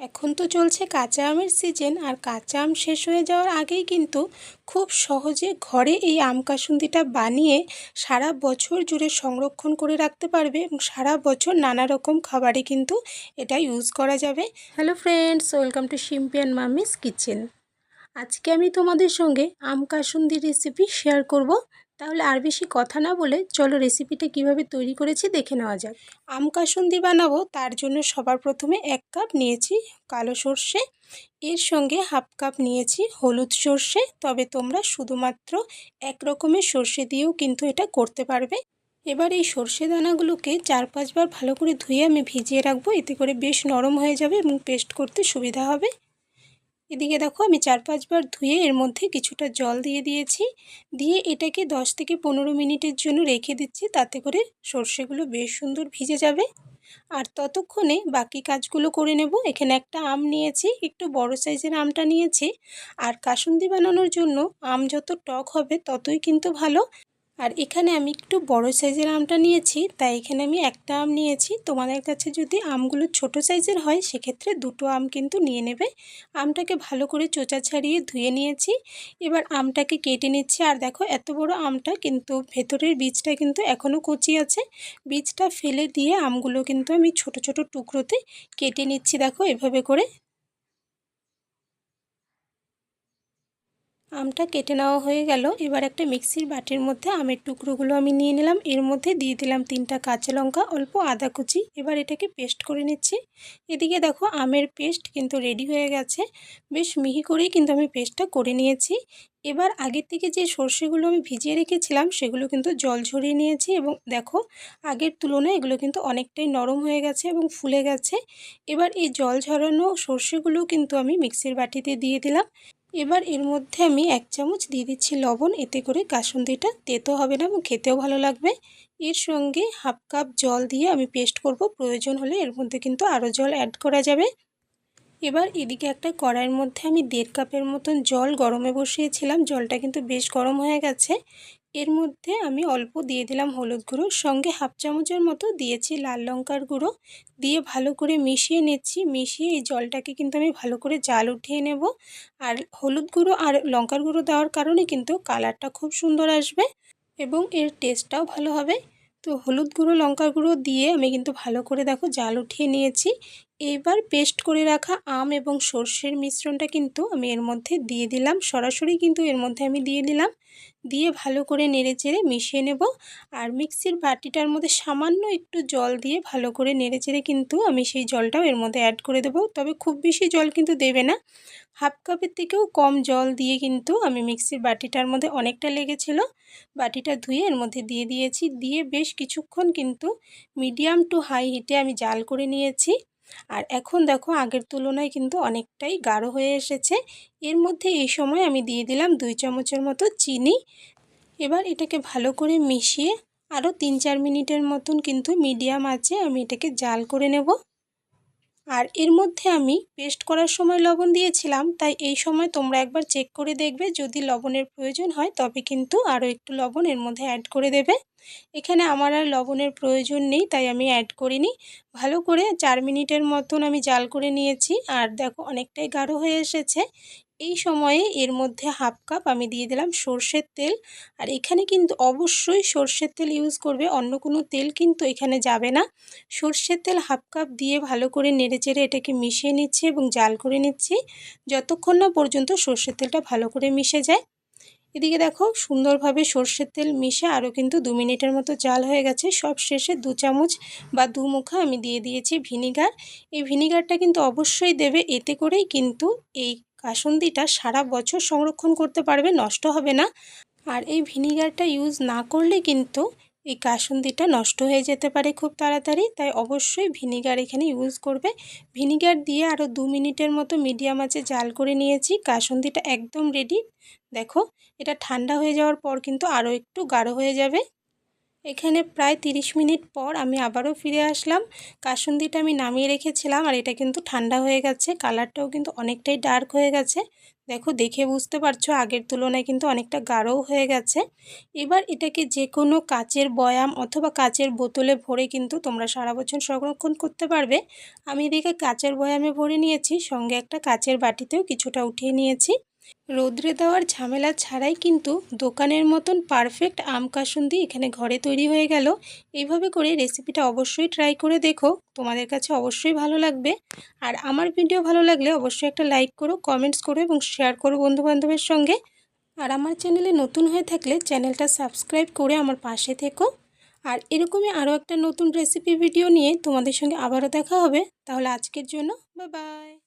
এখন তো চলছে কাঁচা আমের সিজন আর কাঁচা আম শেষ হয়ে যাওয়ার আগেই কিন্তু খুব সহজে ঘরে এই আম কাসুন্দিটা বানিয়ে সারা বছর জুড়ে সংরক্ষণ করে রাখতে পারবে এবং সারা বছর নানা রকম খাবারে কিন্তু এটা ইউজ করা যাবে। হ্যালো ফ্রেন্ডস ওয়েলকাম টু শিম্পিয়ান মামিস কিচেন আজকে আমি তোমাদের সঙ্গে আম কাসুন্দির রেসিপি শেয়ার করব। তাহলে আর বেশি কথা না বলে চলো রেসিপিটা কীভাবে তৈরি করেছি দেখে নেওয়া যাক। আম কাসুন্দি বানাবো, তার জন্য সবার প্রথমে এক কাপ নিয়েছি কালো সর্ষে, এর সঙ্গে হাফ কাপ নিয়েছি হলুদ সর্ষে, তবে তোমরা শুধুমাত্র এক রকমের সর্ষে দিয়েও কিন্তু এটা করতে পারবে। এবার এই সর্ষে দানাগুলোকে চার পাঁচবার ভালো করে ধুয়ে আমি ভিজিয়ে রাখব, এতে করে বেশ নরম হয়ে যাবে এবং পেস্ট করতে সুবিধা হবে। এদিকে দেখো আমি চার পাঁচবার ধুয়ে এর মধ্যে কিছুটা জল দিয়ে দিয়েছি। দিয়ে এটাকে দশ থেকে পনেরো মিনিটের জন্য রেখে দিচ্ছি, তাতে করে সর্ষেগুলো বেশ সুন্দর ভিজে যাবে। আর ততক্ষণে বাকি কাজগুলো করে নেব। এখানে একটা আম নিয়েছি, একটু বড় সাইজের আমটা নিয়েছি। আর কাসুন্দি বানানোর জন্য আম যত টক হবে ততই কিন্তু ভালো। আর এখানে আমি একটু বড় সাইজের আমটা নিয়েছি, তাই এখানে আমি একটা আম নিয়েছি। তোমাদের কাছে যদি আমগুলো ছোট সাইজের হয়, সেক্ষেত্রে দুটো আম কিন্তু নিয়ে নেবে। আমটাকে ভালো করে চোচা ছাড়িয়ে ধুয়ে নিয়েছি। এবার আমটাকে কেটে নিচ্ছি। আর দেখো, এত বড় আমটা কিন্তু ভেতরের বীজটা কিন্তু এখনও কচি আছে। বীজটা ফেলে দিয়ে আমগুলো কিন্তু আমি ছোট ছোট টুকরোতে কেটে নিচ্ছি। দেখো, এভাবে করে আমটা কেটে নেওয়া হয়ে গেল। এবার একটা মিক্সির বাটির মধ্যে আমের টুকরোগুলো আমি নিয়ে নিলাম। এর মধ্যে দিয়ে দিলাম তিনটা কাঁচা লঙ্কা, অল্প আদা কুচি। এবার এটাকে পেস্ট করে নিচ্ছি। এদিকে দেখো আমের পেস্ট কিন্তু রেডি হয়ে গেছে। বেশ মিহি করেই কিন্তু আমি পেস্টটা করে নিয়েছি। এবার আগের থেকে যে সর্ষেগুলো আমি ভিজিয়ে রেখেছিলাম, সেগুলো কিন্তু জল ঝরিয়ে নিয়েছি এবং দেখো আগের তুলনায় এগুলো কিন্তু অনেকটাই নরম হয়ে গেছে এবং ফুলে গেছে। এবার এই জল ঝরানো সর্ষেগুলো কিন্তু আমি মিক্সির বাটিতে দিয়ে দিলাম। এবার এর মধ্যে আমি এক চামচ দিয়ে দিচ্ছি লবণ, এতে করে কাসুন্দিটা তেতো হবে না এবং খেতেও ভালো লাগবে। এর সঙ্গে হাফ কাপ জল দিয়ে আমি পেস্ট করব, প্রয়োজন হলে এর মধ্যে কিন্তু আরও জল অ্যাড করা যাবে। এবার এদিকে একটা কড়াইয়ের মধ্যে আমি দেড় কাপের মতন জল গরমে বসিয়েছিলাম, জলটা কিন্তু বেশ গরম হয়ে গেছে। এর মধ্যে আমি অল্প দিয়ে দিলাম হলুদ গুঁড়ো, সঙ্গে হাফ চামচের মতো দিয়েছি লাল লঙ্কার গুঁড়ো। দিয়ে ভালো করে মিশিয়ে নিচ্ছি, মিশিয়ে এই জলটাকে কিন্তু আমি ভালো করে জাল উঠিয়ে নেব। আর হলুদ গুঁড়ো আর লঙ্কার গুঁড়ো দেওয়ার কারণে কিন্তু কালারটা খুব সুন্দর আসবে এবং এর টেস্টটাও ভালো হবে। তো হলুদ গুঁড়ো, লঙ্কার গুঁড়ো দিয়ে আমি কিন্তু ভালো করে দেখো জাল উঠিয়ে নিয়েছি। এইবার পেস্ট করে রাখা আম এবং সর্ষের মিশ্রণটা কিন্তু আমি এর মধ্যে দিয়ে দিলাম। সরাসরি কিন্তু এর মধ্যে আমি দিয়ে দিলাম। দিয়ে ভালো করে নেড়ে চেড়ে মিশিয়ে নেব। আর মিক্সির বাটিটার মধ্যে সামান্য একটু জল দিয়ে ভালো করে নেড়ে চেড়ে কিন্তু আমি সেই জলটাও এর মধ্যে অ্যাড করে দেব। তবে খুব বেশি জল কিন্তু দেবে না। হাফ কাপের থেকেও কম জল দিয়ে কিন্তু আমি মিক্সির বাটিটার মধ্যে অনেকটা লেগেছিল। বাটিটা ধুয়ে এর মধ্যে দিয়ে দিয়েছি। দিয়ে বেশ কিছুক্ষণ কিন্তু মিডিয়াম টু হাই হিটে আমি জাল করে নিয়েছি। আর এখন দেখো আগের তুলনায় কিন্তু অনেকটাই গাঢ় হয়ে এসেছে। এর মধ্যে এই সময় আমি দিয়ে দিলাম দুই চামচের মতো চিনি। এবার এটাকে ভালো করে মিশিয়ে আরও তিন চার মিনিটের মতন কিন্তু মিডিয়াম আছে আমি এটাকে জাল করে নেব। আর এর মধ্যে আমি পেস্ট করার সময় লবণ দিয়েছিলাম, তাই এই সময় তোমরা একবার চেক করে দেখবে, যদি লবণের প্রয়োজন হয় তবে কিন্তু আরও একটু লবণ এর মধ্যে অ্যাড করে দেবে। এখানে আমার আর লবণের প্রয়োজন নেই, তাই আমি অ্যাড করিনি। ভালো করে চার মিনিটের মতন আমি জাল করে নিয়েছি, আর দেখো অনেকটাই গাঢ় হয়ে এসেছে। এই সময়ে এর মধ্যে হাফ কাপ আমি দিয়ে দিলাম সর্ষের তেল, আর এখানে কিন্তু অবশ্যই সর্ষের তেল ইউজ করবে, অন্য কোনো তেল কিন্তু এখানে যাবে না। সর্ষের তেল হাফ কাপ দিয়ে ভালো করে নেড়েচেড়ে এটাকে মিশিয়ে নিচ্ছি এবং জাল করে নিচ্ছি, যতক্ষণ না পর্যন্ত সর্ষের তেলটা ভালো করে মিশে যায়। এদিকে দেখো, সুন্দরভাবে সর্ষের তেল মিশে আরও কিন্তু দু মিনিটের মতো জাল হয়ে গেছে। সব শেষে দু চামচ বা দু মুখা আমি দিয়ে দিয়েছি ভিনিগার। এই ভিনিগারটা কিন্তু অবশ্যই দেবে, এতে করেই কিন্তু এই কাসন্দিটা সারা বছর সংরক্ষণ করতে পারবে, নষ্ট হবে না। আর এই ভিনিগারটা ইউজ না করলে কিন্তু এই কাসুন্দিটা নষ্ট হয়ে যেতে পারে খুব তাড়াতাড়ি, তাই অবশ্যই ভিনিগার এখানে ইউজ করবে। ভিনিগার দিয়ে আরও দু মিনিটের মতো মিডিয়াম আছে জাল করে নিয়েছি, কাসুন্দিটা একদম রেডি দেখো, এটা ঠান্ডা হয়ে যাওয়ার পর কিন্তু আরও একটু গাঢ় হয়ে যাবে। এখানে প্রায় 30 মিনিট পর আমি আবারও ফিরে আসলাম। কাসুন্দিটা আমি নামিয়ে রেখেছিলাম আর এটা কিন্তু ঠান্ডা হয়ে গেছে, কালারটাও কিন্তু অনেকটাই ডার্ক হয়ে গেছে। দেখো, দেখে বুঝতে পারছ, আগের তুলনায় কিন্তু অনেকটা গাঢ়ও হয়ে গেছে। এবার এটাকে যে কোনো কাচের বয়াম অথবা কাচের বোতলে ভরে কিন্তু তোমরা সারা বছর সংরক্ষণ করতে পারবে। আমি এদিকে কাচের বয়ামে ভরে নিয়েছি, সঙ্গে একটা কাচের বাটিতেও কিছুটা উঠিয়ে নিয়েছি। রোদ্রে দেওয়ার ঝামেলা ছাড়াই কিন্তু দোকানের মতন পারফেক্ট আম কাসুন্দি এখানে ঘরে তৈরি হয়ে গেল। এইভাবে করে রেসিপিটা অবশ্যই ট্রাই করে দেখো। তোমাদের কাছে অবশ্যই ভালো লাগবে। আর আমার ভিডিও ভালো লাগলে অবশ্যই একটা লাইক করো কমেন্টস করো এবং শেয়ার করো বন্ধুবান্ধবের সঙ্গে। আর আমার চ্যানেলে নতুন হয়ে থাকলে চ্যানেলটা সাবস্ক্রাইব করে আমার পাশে থেকো। আর এরকমই আরও একটা নতুন রেসিপি ভিডিও নিয়ে তোমাদের সঙ্গে আবারও দেখা হবে। তাহলে আজকের জন্য বাই বাই